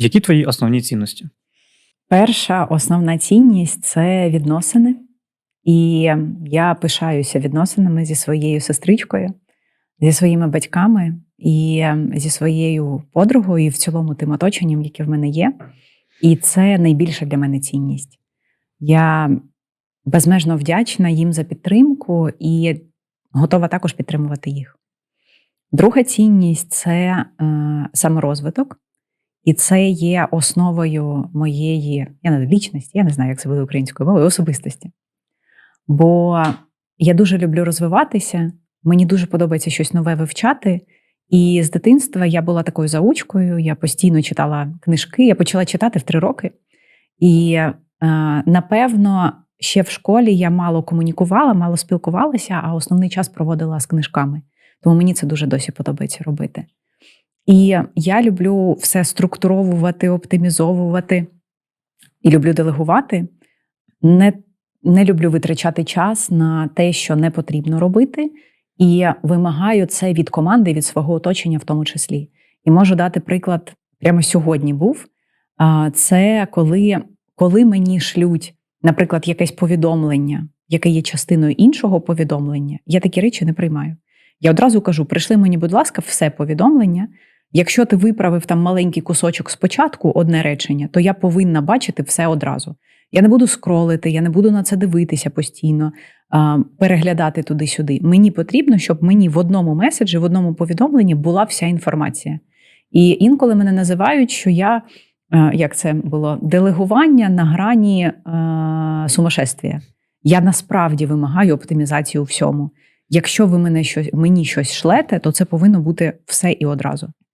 Які твої основні цінності? Перша основна цінність це відносини. І я пишаюся відносинами зі своєю сестричкою, зі своїми батьками і зі своєю подругою, і в цілому тим оточенням, яке в мене є. І це найбільша для мене цінність. Я безмежно вдячна їм за підтримку і готова також підтримувати їх. Друга цінність це е, саморозвиток. І це є основою моєї я не лічності, я не знаю, як це буде українською мовою, особистості. Бо я дуже люблю розвиватися, мені дуже подобається щось нове вивчати. І з дитинства я була такою заучкою, я постійно читала книжки, я почала читати в три роки. І е, напевно, ще в школі я мало комунікувала, мало спілкувалася, а основний час проводила з книжками. Тому мені це дуже досі подобається робити. І я люблю все структуровувати, оптимізовувати і люблю делегувати. Не, не люблю витрачати час на те, що не потрібно робити, і вимагаю це від команди, від свого оточення, в тому числі. І можу дати приклад прямо сьогодні був. Це коли, коли мені шлють, наприклад, якесь повідомлення, яке є частиною іншого повідомлення, я такі речі не приймаю. Я одразу кажу: прийшли мені, будь ласка, все повідомлення. Якщо ти виправив там маленький кусочок спочатку, одне речення, то я повинна бачити все одразу. Я не буду скролити, я не буду на це дивитися постійно, переглядати туди-сюди. Мені потрібно, щоб мені в одному меседжі, в одному повідомленні була вся інформація. І інколи мене називають, що я як це було делегування на грані е, сумасшествія. Я насправді вимагаю оптимізацію всьому. Якщо ви мене щось мені щось шлете, то це повинно бути все і одразу.